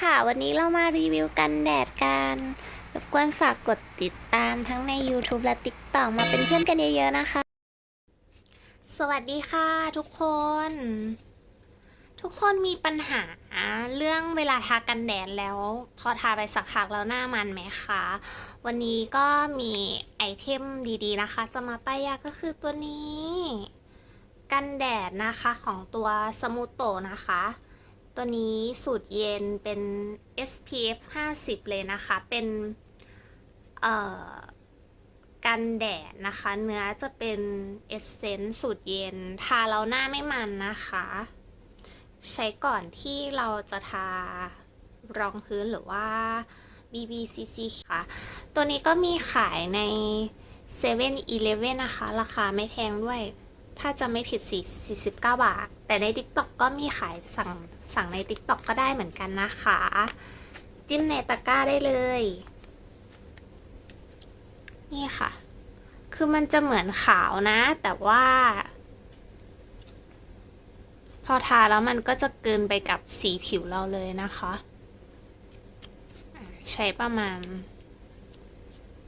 ค่ะ วันนี้เรามารีวิวกันแดดกันรบกวนฝากกดติดตามทั้งใน YouTube และ TikTok มาเป็นเพื่อนกันเยอะๆนะคะ สวัสดีค่ะ ทุกคน ทุกคนมีปัญหาเรื่องเวลาทากันแดดแล้ว พอทาไปสักพักแล้วหน้ามันไหมคะ วันนี้ก็มีไอเทมดีๆนะคะ จะมาป้ายยาก็คือตัวนี้ กันแดดนะคะของตัวสมูโตนะคะ ตัวนี้สูตรเย็นเป็น SPF 50 เลยนะคะ เป็นเอ่อกันแดดนะคะ เนื้อจะเป็นเอสเซนต์สูตรเย็น ทาแล้วหน้าไม่มันนะคะ ใช้ก่อนที่เราจะทารองพื้นหรือว่า BBCC ค่ะ ตัวนี้ก็มีขายใน7 e เ e ่ e อนะคะ ราคาไม่แพงด้วย ถ้าจะไม่ผิด4 49 บาท แต่ใน TikTok ก็มีขายสั่งสั่งใน TikTok ก็ได้เหมือนกันนะคะ จิ้มในตะกร้าได้เลย นี่ค่ะ คือมันจะเหมือนขาวนะ แต่ว่า พอทาแล้วมันก็จะเกินไปกับสีผิวเราเลยนะคะ ใช้ประมาณ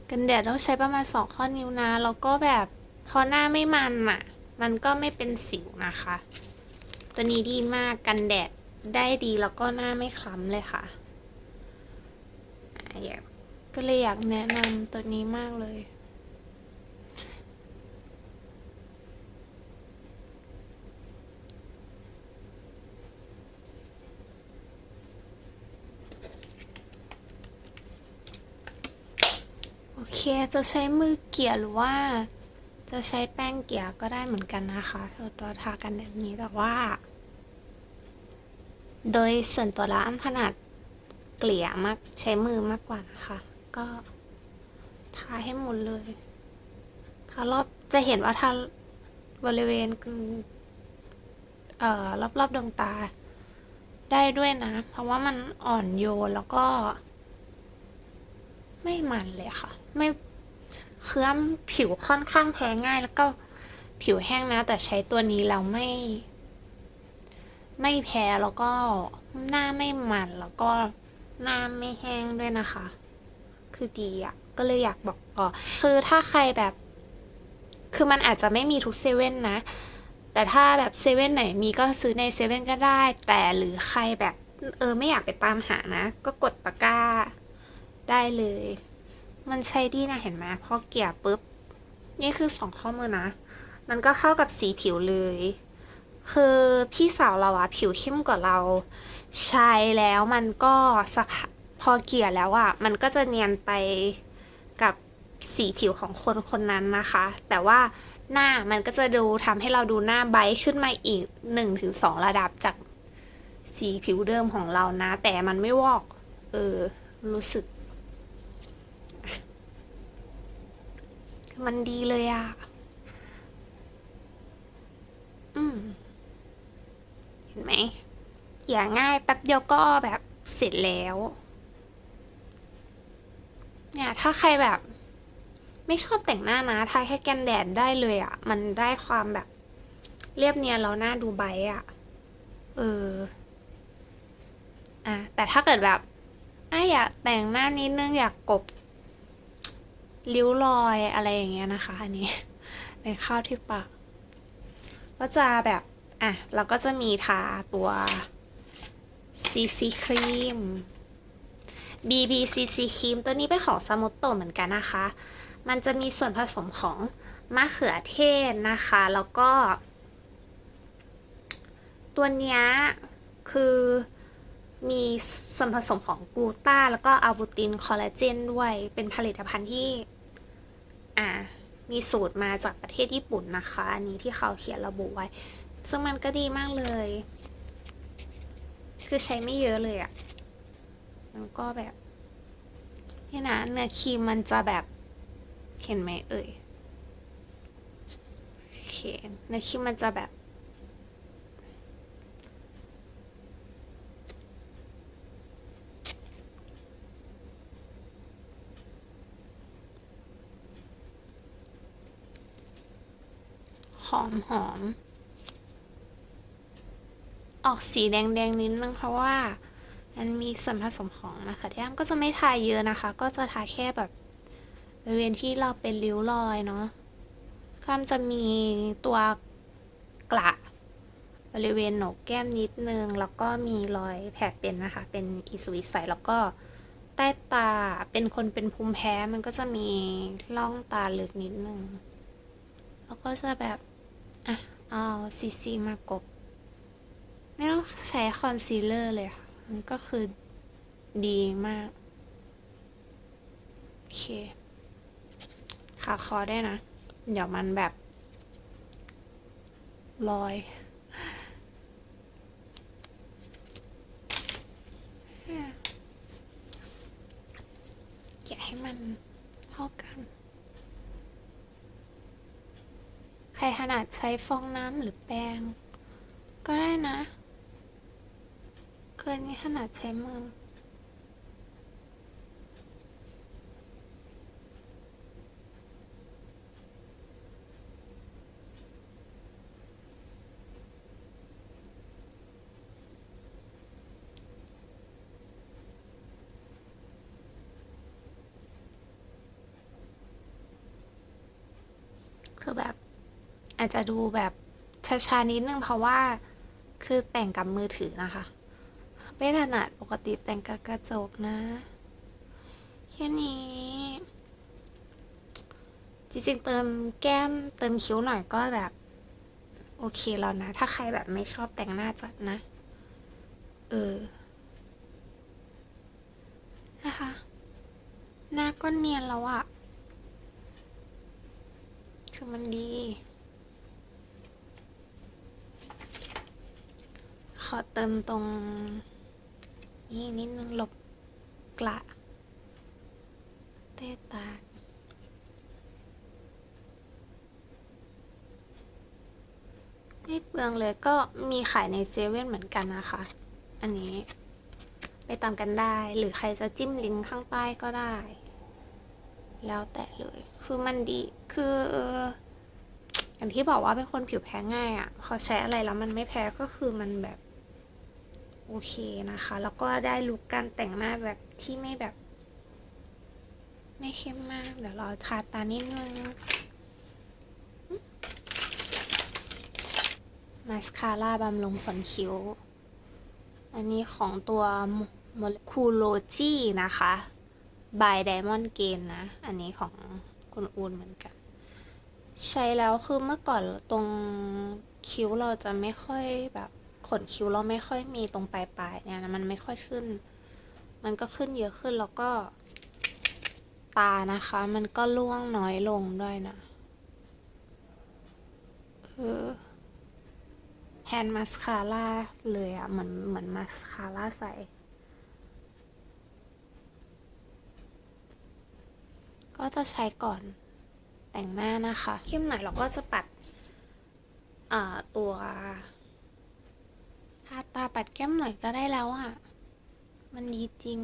กันแดดต้องใช้ประมาณสองข้อนิ้วนะ แล้วก็แบบพอหน้าไม่มันอะ มันก็ไม่เป็นสิวนะคะ ตัวนี้ดีมากกันแดดได้ดีแล้วก็หน้าไม่คล้ำเลยค่ะอยากก็เลยอยากแนะนำตัวนี้มากเลย โอเคจะใช้มือเกลี่ยหรือว่า จะใช้แป้งเกลี่ยก็ได้เหมือนกันนะคะตัวตัวทากันแบบนี้แต่ว่า โดยส่วนตัวแล้วอ้ำถนัดเกลี่ยมากใช้มือมากกว่านะคะ ก็ทาให้หมดเลยทารอบจะเห็นว่าทาบริเวณเอ่อรอบๆดวงตา ได้ด้วยนะ เพราะว่ามันอ่อนโยนแล้วก็ ไม่มันเลยค่ะ ไม่ เคลือมผิวค่อนข้างแพ้ง่าย แล้วก็ผิวแห้งนะ แต่ใช้ตัวนี้แล้วไม่ ไม่แพ้แล้วก็หน้าไม่มันแล้วก็หน้าไม่แห้งด้วยนะคะ คือดีอะ่ะ ก็เลยอยากบอกต่อคือถ้าใครแบบ คือมันอาจจะไม่มีทุกเซเว่นนะ แต่ถ้าแบบเซเว่นไหนมีก็ซื้อในเซเว่นก็ได้ แต่หรือใครแบบ เออไม่อยากไปตามหานะ ก็กดตะกร้าได้เลย มันใช้ดีนะเห็นไหมพอเกี่ยปุ๊บ นี่คือสองข้อมือนะ มันก็เข้ากับสีผิวเลย คือพี่สาวเราอะผิวเข้มกว่าเรา ใช้แล้วมันก็สักพักพอเกลี่ยแล้วอะมันก็จะเนียนไปกับสีผิวของคนคนนั้นนะคะ แต่ว่าหน้ามันก็จะดูทำให้เราดูหน้าไบขึ้นมาอีกหนึ่งถึงสองระดับจากสีผิวเดิมของเรานะ แต่มันไม่วอก เออ รู้สึก มันดีเลยอะอืม เห็นไหม อย่างง่ายแป๊บเดียวก็แบบเสร็จแล้ว เนี่ย ถ้าใครแบบ ไม่ชอบแต่งหน้านะทาแค่กันแดดได้เลยอะมันได้ความแบบ เรียบเนียนแล้วหน้าดูไบรท์อะเออ อะ แต่ถ้าเกิดแบบอะอยากแต่งหน้านิดนึงอยากกบ ริ้วรอยอะไรอย่างเงี้ยนะคะ อันนี้เป็นข้าวที่ปากก็จะแบบอะเราก็จะมีทาตัว CC ครีม BB CC ครีมตัวนี้เป็นของซามุโตเหมือนกันนะคะ มันจะมีส่วนผสมของมะเขือเทศนะคะ แล้วก็ ตัวเนี้ยคือมีส่วนผสมของกูต้า แล้วก็อัลบูตินคอลลาเจนด้วยเป็นผลิตภัณฑ์ที่ อ่ามีสูตรมาจากประเทศญี่ปุ่นนะคะ อันนี้ที่เขาเขียนระบุไว้ ซึ่งมันก็ดีมากเลย คือใช้ไม่เยอะเลยอะแล้วก็แบบนี่นะเนื้อครีมมันจะแบบเห็นไหมเอ่ยโอเคเนื้อครีมมันจะแบบ หอมหอม ออกสีแดงๆนิดนึงเพราะว่ามันมีส่วนผสมของมะเขือเทศก็จะไม่ทาเยอะนะคะ ก็จะทาแค่แบบบริเวณที่เราเป็นริ้วรอยเนาะก็จะมีตัวกระบริเวณโหนกแก้มนิดนึง แล้วก็มีรอยแผลเป็นนะคะ เป็นอิสุอิสัยแล้วก็ใต้ตาเป็นคนเป็นภูมิแพ้มันก็จะมีร่องตาลึกนิดนึง แล้วก็จะแบบ อะ เอาซีซีมากบ ไม่ต้องใช้คอนซีลเลอร์เลยค่ะ มันก็คือดีมาก โอเคขาคอได้นะ เดี๋ยวมันแบบ ลอยแกะให้มันเท่ากัน ถนัดใช้ฟองน้ำหรือแปรงก็ได้นะ เกินนี้ถนัดใช้มือคือแบบ อาจจะดูแบบช้าๆนิดนึงเพราะว่าคือแต่งกับมือถือนะคะ ไม่ถนัดปกติแต่งกับกระจกนะแค่นี้ จริงๆเติมแก้มเติมคิ้วหน่อยก็แบบ โอเคแล้วนะ ถ้าใครแบบไม่ชอบแต่งหน้าจัดนะ เออ นะคะ หน้าก็เนียนแล้วอะคือมันดี ข อเติมตรง นี่นิดนึงหลบกระเต้ตาไม่เปลืองเลยก็มีขายในเซเว่นเหมือนกันนะคะ อันนี้ไปตามกันได้หรือใครจะจิ้มลิงก์ข้างใต้ก็ได้ แล้วแต่เลย คือมันดีคืออออย่างที่บอกว่าเป็นคนผิวแพ้ง่ายอะ่ะพอใช้อะไรแล้วมันไม่แพ้ก็คือมันแบบ โอเคนะคะ แล้วก็ได้ลุคการแต่งหน้าแบบที่ไม่แบบ ไม่เข้มมาก เดี๋ยวเราทาตานิดนึงมาสคาร่าบำรุงขนคิ้ว อันนี้ของตัวโมเลคูโลจีนะคะ by Diamond Gain นะ อันนี้ของคุณอูนเหมือนกัน ใช้แล้วคือเมื่อก่อนตรงคิ้วเราจะไม่ค่อยแบบ ขนคิ้วเราไม่ค่อยมีตรงปลายๆเนี่ยมันไม่ค่อยขึ้น มันก็ขึ้นเยอะขึ้นแล้วก็ ตานะคะ มันก็ร่วงน้อยลงด้วยนะเออแฮนด์มาสคาร่าเลยอะเหมือนเหมือนมาสคาร่าใสก็จะใช้ก่อนแต่งหน้านะคะเข้มหน่อยเราก็จะปัดอ่าตัว ตาปัดแก้มหน่อยก็ได้แล้วอะ่ะ มันดีจริง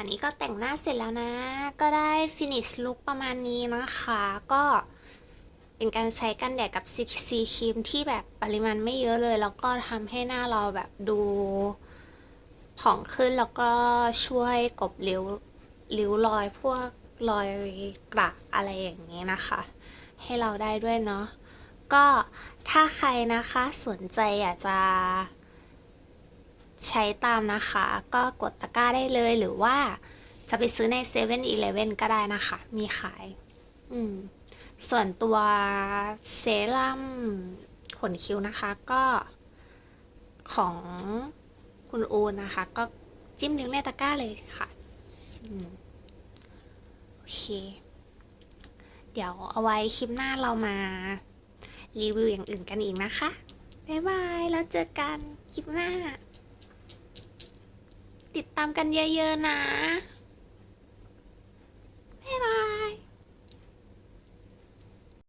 นนี้ก็แต่งหน้าเสร็จแล้วนะ ก็ได้ finish look ประมาณนี้นะคะ ก็เป็นการใช้กันแดดกับซีครีมที่แบบปริมาณไม่เยอะเลย แล้วก็ทำให้หน้าเราแบบดูผ่องขึ้นแล้วก็ช่วยกบริ้วริ้วรอยพวกรอยกระอะไรอย่างนี้นะคะ ให้เราได้ด้วยเนาะก็ถ้าใครนะคะสนใจอยากจะ ใช้ตามนะคะ ก็กดตะกร้าได้เลยหรือว่าจะไปซื้อใน7 e เ e ่ e อก็ได้นะคะ มีขาย อืม ส่วนตัวเซรั่มขนคิ้วนะคะก็ของคุณอูนนะคะ ก็จิ้มนิ้วในตะกร้าเลยค่ะอโอเค เดี๋ยวเอาไว้คลิปหน้าเรามา รีวิวอย่างอื่นกันอีกนะคะ บ๊ายบาย แล้วเจอกันคลิปหน้า ติดตามกันเยอะๆนะ